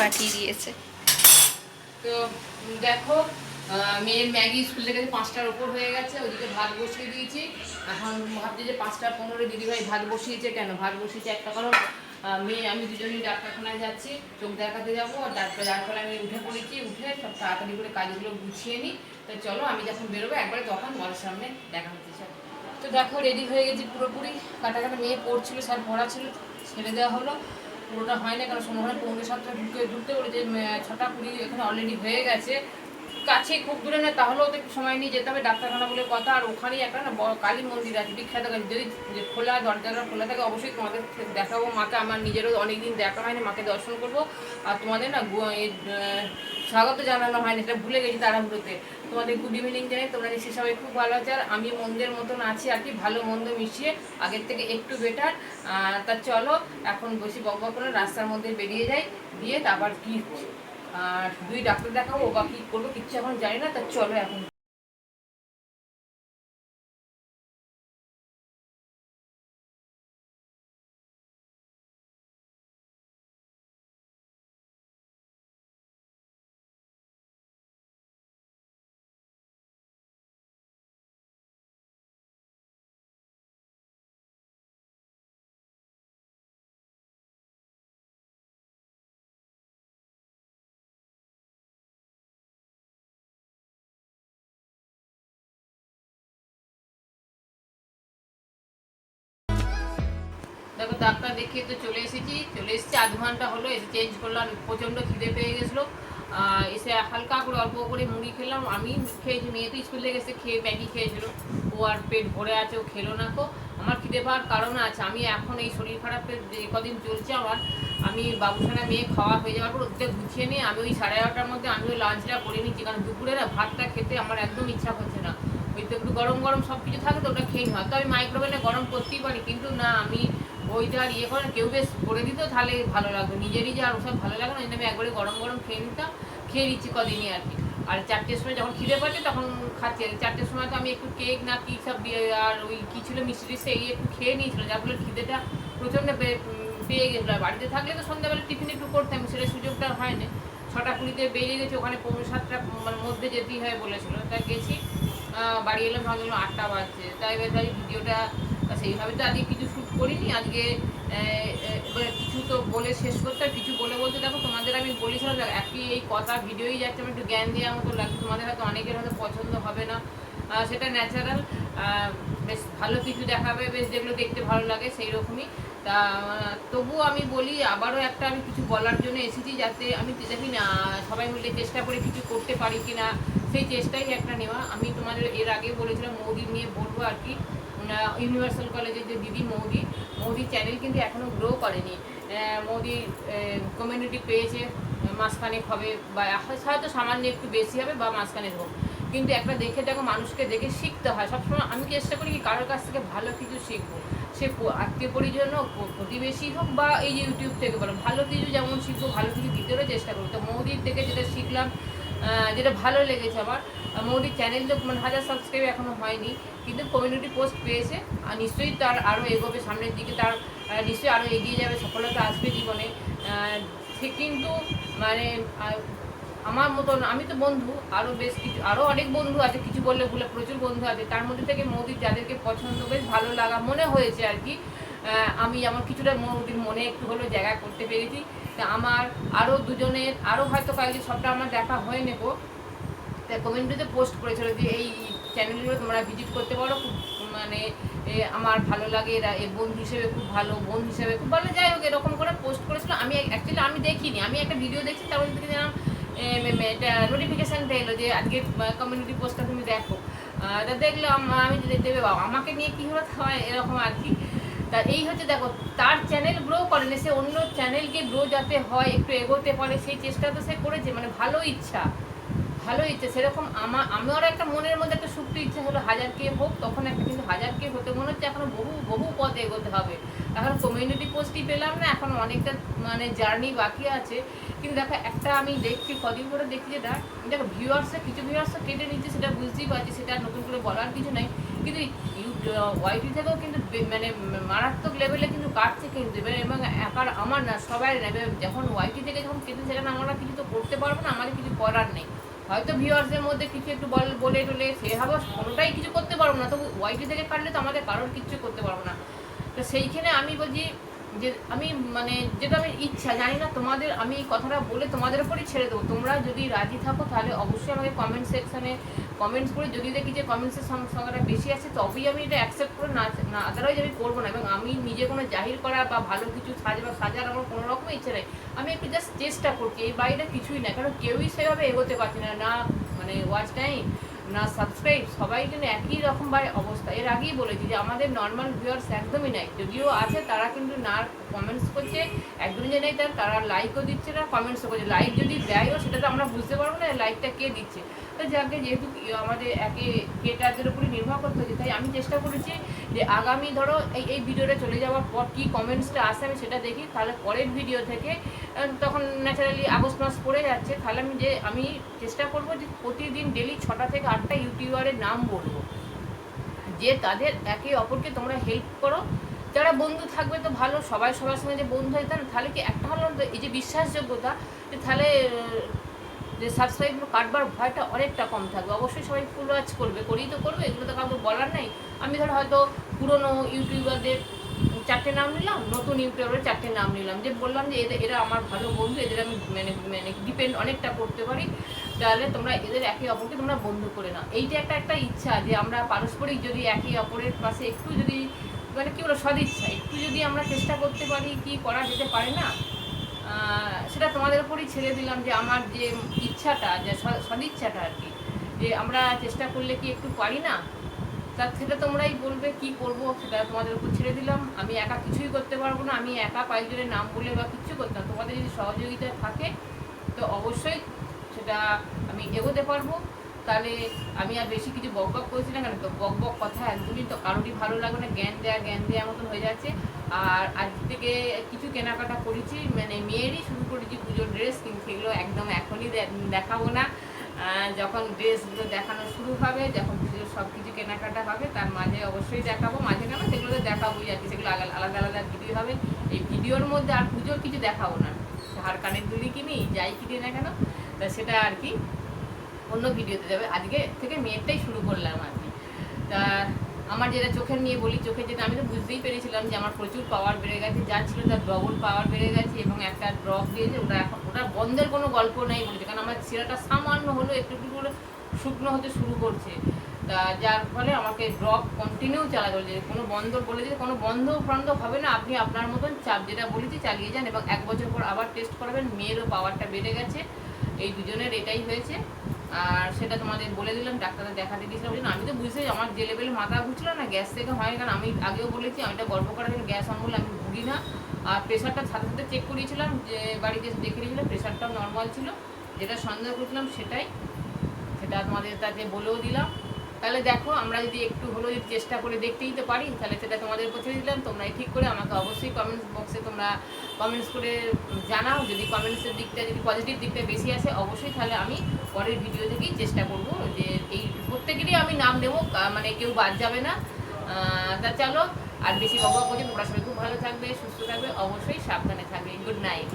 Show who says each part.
Speaker 1: পাঠিয়ে দিয়েছে।
Speaker 2: তো দেখো মেয়ের ম্যাগি স্কুল থেকে পাঁচটার ওপর হয়ে গেছে, ওদিকে ভাত বসিয়ে দিয়েছি। এখন ভাবছি যে পাঁচটা পনেরো দিদিভাই ভাত বসিয়েছে কেন? ভাত বসিয়েছে একটা কারণ মেয়ে, আমি দুজনেই ডাক্তারখানায় যাচ্ছি, চোখ দেখাতে যাব, আর ডাক্তার যার ফলে আমি উঠে পড়েছি, উঠে সব তাড়াতাড়ি করে কাজগুলো গুছিয়ে নিই। তো চলো, আমি যখন বেরোবো, একবারে তখন তোমাদের সামনে দেখা হতে চাই তো দেখো রেডি হয়ে গেছি পুরোপুরি। কাটা কাটা মেয়ে পড়ছিল, স্যার পড়া ছিল ছেড়ে দেওয়া হলো। পুরোটা হয় না, কারণ হয় পৌনে সাতটা ঢুকে ঢুকতে বলে যে ছটা কুড়ি এখানে অলরেডি হয়ে গেছে। কাছে খুব দূরে না, তাহলেও তো একটু সময় নিয়ে যেতে হবে, ডাক্তারখানা বলে কথা। আর ওখানেই একটা না কালী মন্দির আছে, বিখ্যাত কালী। যদি খোলা দরজাটা খোলা থাকে, অবশ্যই তোমাদের দেখাবো। মাকে আমার নিজেরও অনেকদিন দেখা হয়নি, মাকে দর্শন করব। আর তোমাদের না স্বাগত জানানো হয়নি এটা ভুলে গেছি তাড়াহুড়োতে। তোমাদের গুড ইভিনিং জানাই, তোমরা নিশ্চয়ই সবাই খুব ভালো আছে, আর আমি মন্দের মতন আছি আর কি, ভালো মন্দ মিশিয়ে, আগের থেকে একটু বেটার তা চলো, এখন বসি বক করে, রাস্তার মধ্যে বেরিয়ে যাই, দিয়ে তারপর কি আর দুই ডাক্তার দেখাবো বা কী করব, কিচ্ছু এখন জানি না, তা চলো এখন দেখো, ডাক্তার দেখিয়ে তো চলে এসেছি। চলে এসেছি, আধ ঘণ্টা হলো, এসে চেঞ্জ করলাম, প্রচণ্ড খিদে পেয়ে গেছিল। এসে হালকা করে, অল্প করে মুড়ি খেলাম। আমি খেয়েছি, মেয়ে তো স্কুল থেকে এসে খেয়ে, ম্যাগি খেয়েছিল। ও আর পেট ভরে আছে, ও খেলো না তো। আমার খিদে পাওয়ার কারণ আছে। আমি এখন এই শরীর খারাপের যে কদিন চলছে আমার, আমি বাবুসানা মেয়ে খাওয়া হয়ে যাওয়ার পর ওদের গুছিয়ে নিয়ে, আমি ওই সাড়ে এগারোটার মধ্যে আমি ওই লাঞ্চটা করে নিচ্ছি। কারণ দুপুরে না, ভাতটা খেতে আমার একদম ইচ্ছা করছে না। ওই তো একটু গরম গরম সব কিছু থাকে তো, ওটা খেয়ে নিই। হয়তো আমি মাইক্রোওভেনে গরম করতেই পারি, কিন্তু না, আমি ওইটা আর ইয়ে করে কেউ বেশ করে দিত, তাহলে ভালো লাগতো। নিজেরই যে আর ওসব ভালো লাগে না, ওই আমি একবারে গরম গরম খেয়ে নিতাম, খেয়ে নিচ্ছি কদিনই আর কি। আর চারটের সময় যখন খিদে পাচ্ছে তখন খাচ্ছি আর চারটের সময় তো আমি একটু কেক না কি সব দিয়ে আর ওই কী ছিল মিষ্টি সেই একটু খেয়ে নিয়েছিল যার ফলে খিদেটা প্রচণ্ড পেয়ে গেছিল। আর বাড়িতে থাকলে তো সন্ধ্যাবেলা টিফিন একটু করতাম, সেটা সুযোগটা হয় না ছটা কুড়িতে বেরিয়ে গেছে, ওখানে পৌনে সাতটা মানে মধ্যে যেতেই হয় বলেছিল। তাই গেছি বাড়ি এলাম ভাবলাম আটটা বাজছে। তাই এবার তাই ভিডিওটা সেইভাবে তো আজকে কিছু করিনি। আজকে কিছু তো বলে শেষ করতে কিছু বলে বলতে দেখো, তোমাদের আমি বলেছিলাম একই এই কথা, ভিডিওই যাচ্ছে, আমি একটু জ্ঞান দেওয়ার মতো লাগছে, তোমাদের হয়তো অনেকের হয়তো পছন্দ হবে না। সেটা ন্যাচারাল বেশ ভালো কিছু দেখাবে, বেশ যেগুলো দেখতে ভালো লাগে সেই রকমই তা তবুও আমি বলি, আবারও একটা আমি কিছু বলার জন্য এসেছি, যাতে আমি দেখি না, সবাই মিলে চেষ্টা করে কিছু করতে পারি কি না সেই চেষ্টাই একটা নেওয়া। আমি তোমাদের এর আগে বলেছিলাম মৌদি নিয়ে বলব আর কি। ইউনিভার্সাল কলেজের যে দিদি মৌদি মৌদি চ্যানেল কিন্তু এখনও গ্রো করেনি। মৌদি কমিউনিটি পেয়েছে মাঝখানেক হবে বা হয়তো সামান্য একটু বেশি হবে বা মাঝখানের হোক। কিন্তু একটা দেখে দেখো, মানুষকে দেখে শিখতে হয়। সবসময় আমি চেষ্টা করি কি কারোর কাছ থেকে ভালো কিছু শিখব? সে আত্মীয় পরিজন হোক প্রতিবেশী হোক বা এই যে ইউটিউব থেকে বলো, ভালো কিছু যেমন শিখব, ভালো কিছু দিতেও চেষ্টা করব। তো মৌদির থেকে যেটা শিখলাম যেটা ভালো লেগেছে আমার। চ্যানেল তো মানে হাজার সাবস্ক্রাইব এখনও হয়নি, কিন্তু কমিউনিটি পোস্ট পেয়েছে, আর নিশ্চয়ই তার আরও এগোবে সামনের দিকে, তার নিশ্চয়ই আরও এগিয়ে যাবে, সফলতা আসবে জীবনে। সে কিন্তু মানে আমার মতন, আমি তো বন্ধু আরও বেশ কিছু আরও অনেক বন্ধু আছে, কিছু বললে ভুলে প্রচুর বন্ধু আছে, তার মধ্যে থেকে মোদির যাদেরকে পছন্দ, বেশ ভালো লাগা মনে হয়েছে আর কি। আমি আমার কিছুটা মোদির মনে একটু হলেও জায়গা করতে পেরেছি। আমার আরও দুজনের আরও হয়তো কয়েকজন সবটা আমার দেখা হয়ে নেব। তা কমেন্টে পোস্ট করেছিল যে, এই চ্যানেলগুলো তোমরা ভিজিট করতে পারো, খুব মানে আমার ভালো লাগে, এরা, এ বন্ধু হিসেবে খুব ভালো, বোন হিসেবে খুব ভালো। যাই হোক, এরকম করে পোস্ট করেছিল। আমি অ্যাকচুয়ালি আমি দেখিনি, আমি একটা ভিডিও দেখছি তার মধ্যে জানাম এটা নোটিফিকেশানটা এলো যে, আজকে কমিউনিটি পোস্টটা তুমি দেখো। তা দেখলাম, আমি দেবে বাবা, আমাকে নিয়ে কী হলো? হয় এরকম আর কি। তা এই হচ্ছে দেখো, তার চ্যানেল গ্রো করেনি সে অন্য চ্যানেলকে গ্রো যাতে হয়, একটু এগোতে পারে, সেই চেষ্টা তো সে করেছে মানে ভালো ইচ্ছা। ভালো ইচ্ছে সেরকম আমার আমারও একটা মনের মধ্যে একটা সুপ্ত ইচ্ছা হলো হাজার কে হোক, তখন একটা কিন্তু হাজার কে হতে মনে হচ্ছে এখনও বহু বহু পথ এগোতে হবে। এখন কমিউনিটি পোস্টই পেলাম না, এখন অনেকটা মানে জার্নি বাকি আছে। কিন্তু দেখো, একটা আমি দেখছি, কদিন করে দেখছি যেটা, দেখো ভিউয়ার্সে কিছু ভিউয়ার্সে কেটে নিচ্ছে, সেটা বুঝতেই পারছি, সেটা নতুন করে বলার কিছু নাই। কিন্তু ওয়াইটি থেকেও কিন্তু মানে মারাত্মক লেভেলে কিন্তু কাটছে কিন্তু। এবার এবং একার আমার না, সবাই যখন ওয়াইটি থেকে যখন কেটে সেখানে আমরা কিছু তো করতে পারব না, আমাদের কিছু করার নেই। হয়তো ভিউয়ার্সের মধ্যে কিছু একটু বল, বলে টলে সেভাবে কোনোটাই কিছু করতে পারব না। তবু ওয়াইটি থেকে কাটলে তো আমাদের কারোর কিছু করতে পারব না। তো সেইখানে আমি বলছি যে আমি মানে যেটা আমি ইচ্ছা, জানি না তোমাদের, আমি এই কথাটা বলে তোমাদের উপরই ছেড়ে দেবো। তোমরা যদি রাজি থাকো তাহলে অবশ্যই আমাকে কমেন্ট সেকশানে কমেন্টস করে যদি দেখি যে কমেন্টসের সংখ্যাটা বেশি আছে, তবেই আমি এটা অ্যাকসেপ্ট করে না না আদারওয়াইজ আমি করব না। এবং আমি নিজে কোনো জাহির করা বা ভালো কিছু সাজা সাজার আমার কোনো রকম ইচ্ছে নেই। আমি একটু জাস্ট চেষ্টা করছি, এই বাইরে কিছুই না। কারণ কেউই সেভাবে এগোতে পারছে না। না মানে ওয়াচ টাইম না সাবস্ক্রাইব সবাই কিন্তু একই রকম ভাই অবস্থা। এর আগেই বলেছি যে আমাদের নর্মাল ভিউয়ার্স একদমই নাই। যদিও আছে, তারা কিন্তু না কমেন্টস করছে, একদমই যে নেই তার, তারা লাইকও দিচ্ছে না কমেন্টসও করছে। লাইক যদি দেয়ও, সেটা তো আমরা বুঝতে পারব না লাইকটা কে দিচ্ছে। তো যাকে যেহেতু আমাদের একে কেটারদের উপরে নির্ভর করতে হচ্ছে, তাই আমি চেষ্টা করেছি যে আগামী ধরো এই এই ভিডিওটা চলে যাওয়ার পর কী কমেন্টসটা আসে আমি সেটা দেখি, তাহলে পরের ভিডিও থেকে তখন ন্যাচারালি আগস্ট মাস পড়ে যাচ্ছে, তাহলে আমি যে, আমি চেষ্টা করব যে প্রতিদিন ডেলি ছটা থেকে আটটা ইউটিউবারের নাম বলব। যে তাদের একে অপরকে তোমরা হেল্প করো, যারা বন্ধু থাকবে তো ভালো, সবাই সবার সঙ্গে যে বন্ধু হয়, তাহলে কি একটা তো এই যে বিশ্বাসযোগ্যতা তাহলে যে সাবস্ক্রাইব কাটবার ভয়টা অনেকটা কম থাকবে। অবশ্যই সবাই ফুল ওয়াচ করবে, করেই তো করবে, এগুলো তো কাউকে বলার নেই। আমি ধরো হয়তো পুরনো ইউটিউবারদের চারটে নাম নিলাম, নতুন ইউটিউবারের চারটে নাম নিলাম। যে বললাম যে এদের, এরা আমার ভালো বন্ধু, এদের আমি মানে মানে ডিপেন্ড অনেকটা করতে পারি। তাহলে তোমরা এদের একে অপরকে তোমরা বন্ধু করে নাও। এইটা একটা একটা ইচ্ছা যে আমরা পারস্পরিক যদি একে অপরের পাশে একটু যদি মানে কী বলো সদিচ্ছা, একটু যদি আমরা চেষ্টা করতে পারি কি করা যেতে পারে না সেটা তোমাদের উপরই ছেড়ে দিলাম যে আমার যে ইচ্ছাটা, যে সদিচ্ছাটা আর কি, যে আমরা চেষ্টা করলে কি একটু পারি না? তার সেটা তোমরাই বলবে কি করব, সেটা তোমাদের উপর ছেড়ে দিলাম। আমি একা কিছুই করতে পারব না, আমি একা কয়েকজনের নাম বলে বা কিছু করতাম তোমাদের যদি সহযোগিতা থাকে, তো অবশ্যই সেটা আমি এগোতে পারব। তাহলে আমি আর বেশি কিছু বক বক করছি না কেন? তো বক বক কথা একদমই তো কারোরই ভালো লাগবে না, জ্ঞান দেয়া, জ্ঞান দেওয়ার মতন হয়ে যাচ্ছে। আর আজ থেকে কিছু কেনাকাটা করেছি মানে মেয়েরই শুরু করেছি পুজোর ড্রেস কিন্তু সেগুলো একদম এখনই দেখাবো না। যখন ড্রেসগুলো দেখানো শুরু হবে, যখন পুজোর সব কিছু কেনাকাটা হবে, তার মাঝে অবশ্যই দেখাবো। মাঝে কেন সেগুলো তো দেখাবোই আর কি। সেগুলো আলাদা আলাদা আলাদা ভিডিও হবে। এই ভিডিওর মধ্যে আর পুজোর কিছু দেখাবো না। হার কানের দুলি কিনি যাই কিনি না কেন, তা সেটা আর কি। অন্য ভিডিওতে যাবে। আজকে থেকে মেয়েরটাই শুরু করলাম আর কি। তা আমার যেটা চোখের নিয়ে বলি, চোখের যেটা, আমি তো বুঝতেই পেরেছিলাম যে আমার প্রচুর পাওয়ার বেড়ে গেছে যা ছিল তার ডবল পাওয়ার বেড়ে গেছে এবং একটা ড্রপ দিয়েছে। ওটা এখন ওটা বন্ধের কোনো গল্প নেই বলেছে, কারণ আমার শিরাটা সামান্য হলো একটু একটু করে শুকনো হতে শুরু করছে। তা যার ফলে আমাকে ড্রপ কন্টিনিউ চালাতে বলেছে কোনো বন্ধ বলেছে কোনো বন্ধ বন্ধ হবে না, আপনি আপনার মতন চাপ যেটা বলেছি চালিয়ে যান এবং এক বছর পর আবার টেস্ট করাবেন, মেয়েরও পাওয়ারটা বেড়ে গেছে। এই দুজনের এটাই হয়েছে। আর সেটা তোমাদের বলে দিলাম, ডাক্তারদের দেখাতে গিয়েছিলাম বুঝলাম আমি তো বুঝেছি, আমার যে লেভেলে মাথা ঘুরছিল না গ্যাস থেকে হয় কারণ আমি আগেও বলেছি, আমি এটা গর্ব করার জন্য গ্যাস অম্বল আমি ভুগি না। আর প্রেশারটা সাথে সাথে চেক করিয়েছিলাম, যে বাড়িতে এসে দেখে নিয়েছিলাম প্রেশারটাও নর্মাল ছিল। যেটা সন্দেহ করছিলাম সেটাই, সেটা তোমাদের তাতে বলেও দিলাম। তাহলে দেখো, আমরা যদি একটু হলেও যদি চেষ্টা করে দেখতেই তো পারি, তাহলে সেটা তোমাদের ছেড়ে দিলাম তোমরা ঠিক করে আমাকে অবশ্যই কমেন্টস বক্সে তোমরা কমেন্টস করে জানাও, যদি কমেন্টসের দিকটা যদি পজিটিভ দিকটা বেশি আসে, অবশ্যই তাহলে আমি পরের ভিডিও থেকেই চেষ্টা করব যে এই প্রত্যেকেরই আমি নাম নেব মানে কেউ বাদ যাবে না। তা চলো, আর বেশি বকা করছি তোমরা সবাই খুব ভালো থাকবে, সুস্থ থাকবে, অবশ্যই সাবধানে থাকবে। Good night